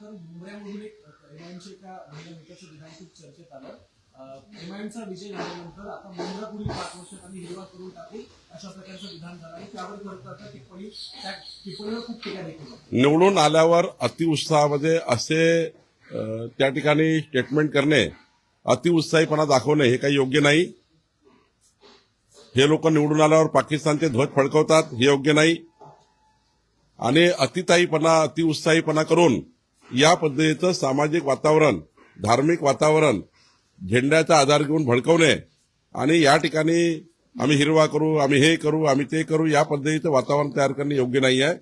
आल्यानंतर मुंबऱ्यामधून एक एमआयएमच्या एका म्हणजे महिला नेत्याचं विधान खूप चर्चेत आलं. एमआयएमचा विजय झाल्यानंतर आता मुंबरा पुढील पाच वर्षात आम्ही हिरवा करून टाकू अशा प्रकारचं विधान झालं आणि त्यावर खरं तर टिप्पणी त्या टिप्पणीवर खूप टीका देखील निवडून आल्यावर अतिउत्साहामध्ये असे त्या ठिकाणी स्टेटमेंट करणे अतिउत्साहीपणा दाखवणे हे काही योग्य नाही. हे लोक निवडून आल्यावर पाकिस्तानचे ध्वज फडकवतात हे योग्य नाही. आणि अतिताईपणा अतिउत्साहीपणा करून या पद्धतीचं सामाजिक वातावरण धार्मिक वातावरण झेंड्याचा आधार घेऊन भडकवणे आणि या ठिकाणी आम्ही हिरवा करू आम्ही हे करू आम्ही ते करू या पद्धतीचं वातावरण तयार करणे योग्य नाही आहे.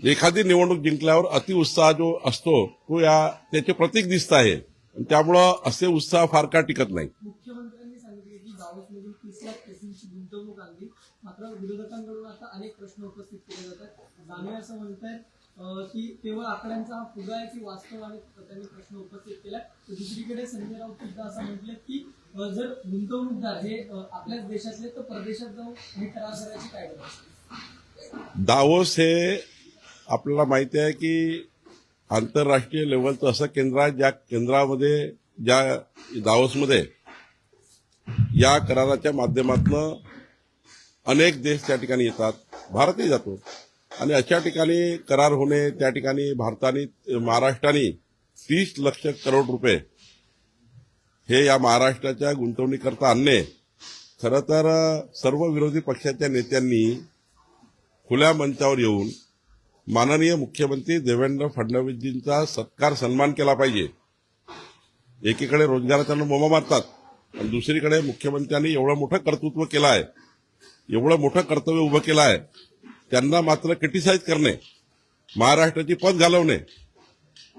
एखादी निवडणूक जिंकल्यावर अतिउत्साह जो असतो तो या त्याचे प्रतीक दिसत आहे. त्यामुळं असे उत्साह फार काळ टिकत नाही. मुख्यमंत्र्यांनी सांगितले की दावोसमधून तीस लाख कोटींची गुंतवणूक आणली. मात्र विरोधकांकडून आता अनेक प्रश्न उपस्थित केले जातात. जाणवे असं म्हणतायत की केवळ आकड्यांचा फुगा आहे की वास्तव आणि त्यांनी प्रश्न उपस्थित केला तर दुसरीकडे संजय राऊत सुद्धा असं म्हटलं की जर गुंतवणूकदार हे आपल्याच देशातले तर परदेशात जाऊन हे करार करायची काय गरज दावोस हे आपल्याला माहिती आहे की आंतरराष्ट्रीय लेवलचं असं केंद्र आहे ज्या केंद्रामध्ये ज्या दावोसमध्ये या कराराच्या माध्यमातून अनेक देश त्या ठिकाणी येतात. भारतही जातो. आणि अशा ठिकाणी करार होणे त्या ठिकाणी भारताने महाराष्ट्राने तीस लक्ष करोड रुपये हे या महाराष्ट्राच्या गुंतवणुकीकरता आणणे. खरं तर सर्व विरोधी पक्षाच्या नेत्यांनी खुल्या मंचावर येऊन माननीय मुख्यमंत्री देवेंद्र फडणवीसजींचा सत्कार सन्मान केला पाहिजे. एकीकडे रोजगाराच्या बोमा मारतात आणि दुसरीकडे मुख्यमंत्र्यांनी एवढं मोठं कर्तृत्व केलं आहे एवढं मोठं कर्तव्य उभं केलं आहे त्यांना मात्र क्रिटिसाइज करणे महाराष्ट्राची पद घालवणे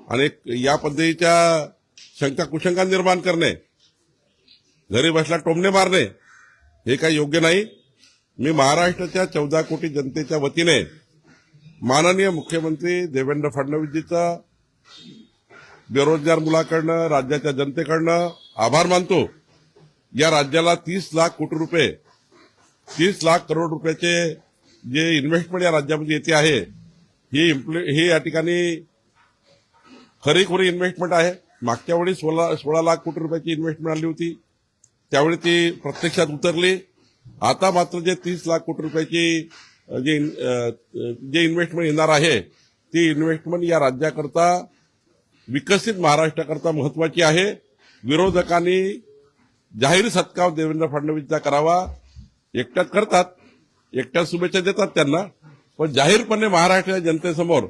आणि या पद्धतीच्या शंका कुशंका निर्माण करणे घरी बसला टोमणे मारणे हे काही योग्य नाही. मी महाराष्ट्राच्या चौदा कोटी जनतेच्या वतीने माननीय मुख्यमंत्री देवेंद्र फडणवीसजीचा बेरोजगार मुलाकडनं राज्याच्या जनतेकडनं आभार मानतो. या राज्याला तीस लाख कोटी रुपये तीस लाख करोड रुपयाचे जे इन्व्हेस्टमेंट या राज्यामध्ये येते आहे ही इम्प्ले हे या ठिकाणी खरीखुरी इन्व्हेस्टमेंट आहे. मागच्या वेळी सोळा सोळा लाख कोटी रुपयाची इन्व्हेस्टमेंट आली होती. त्यावेळी ती प्रत्यक्षात उतरली. आता मात्र जे तीस लाख कोटी रुपयाची जे जे इन्व्हेस्टमेंट येणार आहे ती इन्व्हेस्टमेंट या राज्याकरता विकसित महाराष्ट्राकरता महत्वाची आहे. विरोधकांनी जाहीर सत्कार देवेंद्र फडणवीसचा करावा. एकट्यात करतात एकट्या शुभेच्छा देतात त्यांना पण जाहीरपणे महाराष्ट्राच्या जनतेसमोर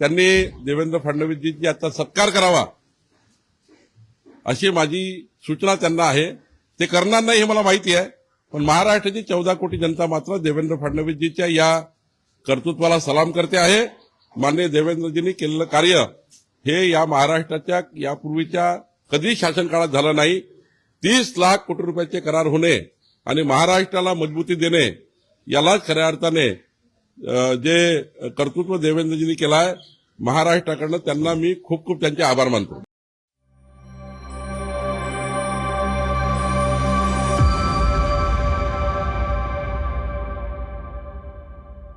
त्यांनी देवेंद्र फडणवीसजींची आता सत्कार करावा अशी माझी सूचना त्यांना आहे. ते करणार नाही हे मला माहिती आहे पण महाराष्ट्राची चौदा कोटी जनता मात्र देवेंद्र फडणवीसजीच्या या कर्तृत्वाला सलाम करते आहे. माननीय देवेंद्रजींनी केलेलं कार्य हे या महाराष्ट्राच्या यापूर्वीच्या कधी शासनकाळात झालं नाही. तीस लाख कोटी रुपयाचे करार होणे आणि महाराष्ट्राला मजबूती देणे यालाच खऱ्या अर्थाने जे कर्तृत्व देवेंद्रजींनी केलं आहे महाराष्ट्राकडनं त्यांना मी खूप खूप त्यांचे आभार मानतो.